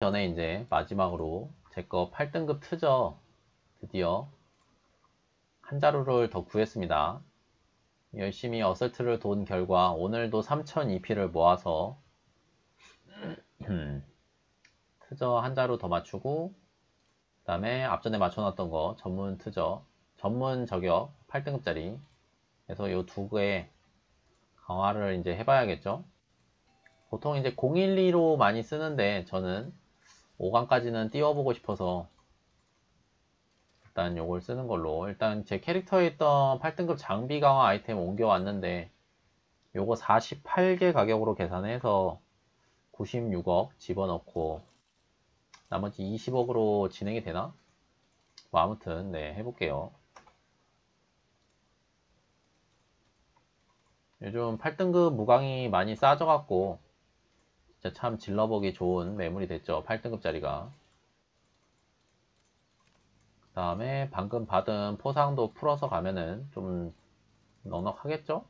전에 이제 마지막으로 제 거 8등급 트저 드디어 한 자루를 더 구했습니다. 열심히 어설트를 돈 결과 오늘도 3002P를 모아서 트저 한 자루 더 맞추고 그 다음에 앞전에 맞춰놨던 거 전문 트저 전문 저격 8등급짜리 그래서 이 두개 강화를 이제 해봐야겠죠. 보통 이제 012로 많이 쓰는데 저는 5강까지는 띄워보고 싶어서 일단 요걸 쓰는 걸로 일단 제 캐릭터에 있던 8등급 장비 강화 아이템 옮겨왔는데 요거 48개 가격으로 계산해서 96억 집어넣고 나머지 20억으로 진행이 되나? 뭐 아무튼 네 해볼게요 요즘 8등급 무광이 많이 싸져갖고 진짜 참 질러보기 좋은 매물이 됐죠. 8등급짜리가. 그 다음에 방금 받은 포상도 풀어서 가면은 좀 넉넉하겠죠?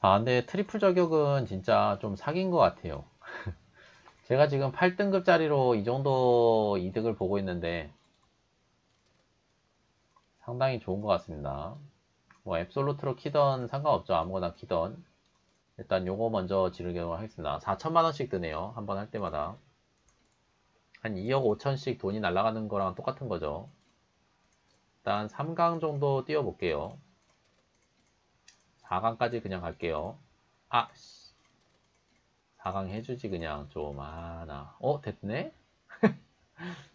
아, 근데 트리플 저격은 진짜 좀 사기인 것 같아요. 제가 지금 8등급짜리로 이 정도 이득을 보고 있는데 상당히 좋은 것 같습니다. 뭐 앱솔루트로 키던 상관없죠. 아무거나 키던. 일단 요거 먼저 지르도록 하겠습니다. 4천만원씩 드네요. 한번 할 때마다. 한 2억 5천씩 돈이 날아가는 거랑 똑같은 거죠. 일단 3강 정도 띄워볼게요. 4강까지 그냥 갈게요. 아, 4강 해주지 그냥 좀, 아, 나. 어, 됐네?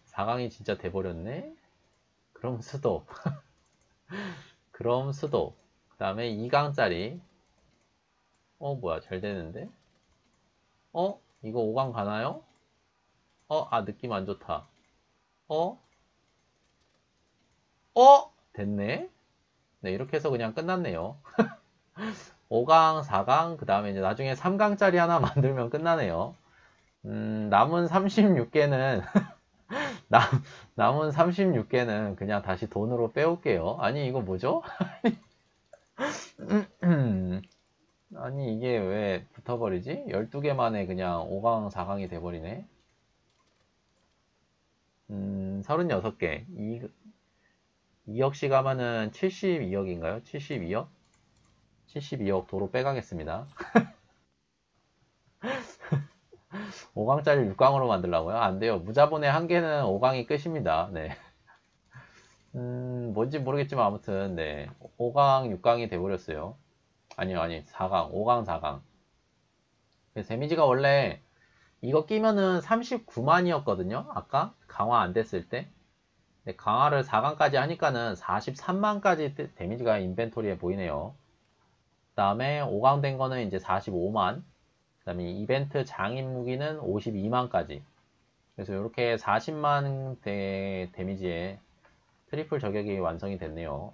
4강이 진짜 돼버렸네? 그럼 수도. 그럼 수도. 그 다음에 2강짜리. 어, 뭐야. 잘 되는데? 어? 이거 5강 가나요? 어? 아, 느낌 안 좋다. 어? 어? 됐네? 네, 이렇게 해서 그냥 끝났네요. 5강, 4강, 그 다음에 이제 나중에 3강짜리 하나 만들면 끝나네요. 음, 남은 36개는 남, 남은 36개는 그냥 다시 돈으로 빼올게요. 아니, 이거 뭐죠? 아니, 이게 왜 붙어버리지? 12개 만에 그냥 5강, 4강이 돼버리네. 음, 36개. 2, 2억씩 하면은 72억인가요? 72억? 72억 도로 빼가겠습니다. 5강짜리 6강으로 만들라고요? 안 돼요. 무자본의 한계는 5강이 끝입니다. 네. 음, 뭔지 모르겠지만 아무튼, 네. 5강, 6강이 돼버렸어요. 아니요, 아니, 4강, 5강, 4강. 데미지가 원래 이거 끼면은 39만이었거든요. 아까 강화 안 됐을 때. 네, 강화를 4강까지 하니까는 43만까지 데미지가 인벤토리에 보이네요. 그 다음에 5강 된 거는 이제 45만. 그 다음에 이벤트 장인 무기는 52만까지. 그래서 이렇게 40만 대 데미지의 트리플 저격이 완성이 됐네요.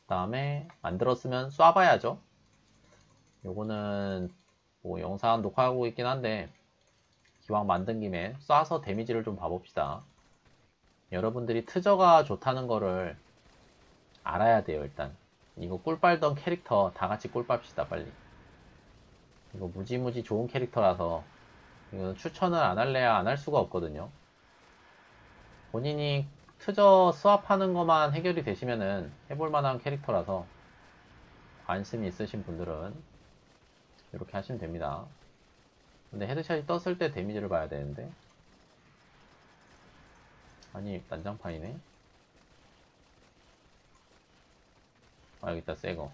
그 다음에 만들었으면 쏴봐야죠. 요거는 뭐 영상 녹화하고 있긴 한데 기왕 만든 김에 쏴서 데미지를 좀 봐봅시다. 여러분들이 트저가 좋다는 거를 알아야 돼요 일단. 이거 꿀 빨던 캐릭터 다 같이 꿀 빱시다 빨리 이거 무지무지 좋은 캐릭터라서 이거 추천을 안 할래야 안 할 수가 없거든요. 본인이 트저 스왑하는 것만 해결이 되시면은 해볼 만한 캐릭터라서 관심이 있으신 분들은 이렇게 하시면 됩니다. 근데 헤드샷이 떴을 때 데미지를 봐야 되는데 아니 난장판이네 아 여기 있다 새거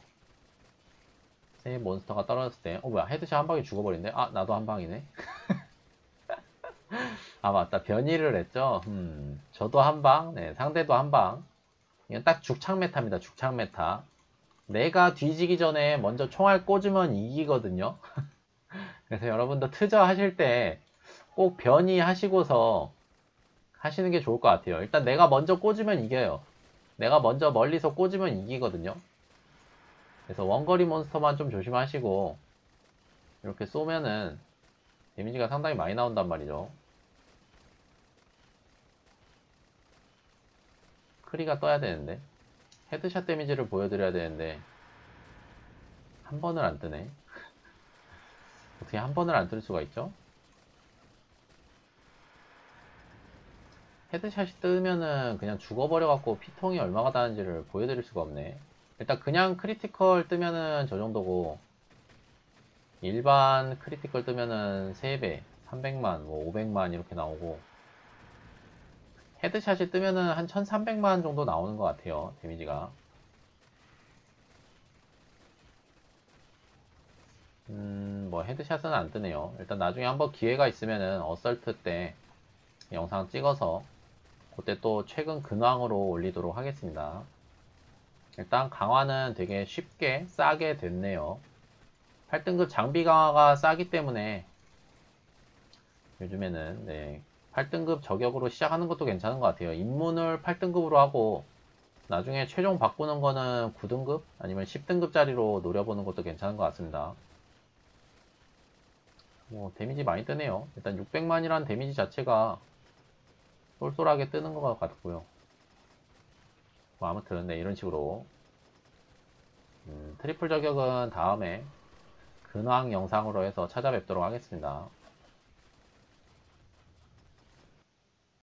새 몬스터가 떨어졌을 때, 어, 뭐야, 헤드샷 한 방에 죽어버린대? 아, 나도 한 방이네. 아, 맞다. 변이를 했죠? 음, 저도 한 방, 네, 상대도 한 방. 이건 딱 죽창 메타입니다. 죽창 메타. 내가 뒤지기 전에 먼저 총알 꽂으면 이기거든요. 그래서 여러분도 트저 하실 때 꼭 변이 하시고서 하시는 게 좋을 것 같아요. 일단 내가 먼저 꽂으면 이겨요. 내가 먼저 멀리서 꽂으면 이기거든요. 그래서 원거리 몬스터만 좀 조심하시고 이렇게 쏘면은 데미지가 상당히 많이 나온단 말이죠. 크리가 떠야 되는데 헤드샷 데미지를 보여드려야 되는데 한 번을 안 뜨네. 어떻게 한 번을 안 뜰 수가 있죠? 헤드샷이 뜨면은 그냥 죽어버려갖고 피통이 얼마가 다는지를 보여드릴 수가 없네. 일단 그냥 크리티컬 뜨면은 저 정도고 일반 크리티컬 뜨면은 3배, 300만, 뭐 500만 이렇게 나오고 헤드샷이 뜨면은 한 1300만 정도 나오는 것 같아요. 데미지가. 음, 뭐 헤드샷은 안 뜨네요. 일단 나중에 한번 기회가 있으면은 어설트 때 영상 찍어서 그때 또 최근 근황으로 올리도록 하겠습니다. 일단 강화는 되게 쉽게 싸게 됐네요. 8등급 장비 강화가 싸기 때문에 요즘에는 네, 8등급 저격으로 시작하는 것도 괜찮은 것 같아요. 입문을 8등급으로 하고 나중에 최종 바꾸는 거는 9등급 아니면 10등급짜리로 노려보는 것도 괜찮은 것 같습니다. 뭐 데미지 많이 뜨네요. 일단 600만이라는 데미지 자체가 쏠쏠하게 뜨는 것 같고요. 뭐 아무튼 네, 이런 식으로 음, 트리플 저격은 다음에 근황 영상으로 해서 찾아뵙도록 하겠습니다.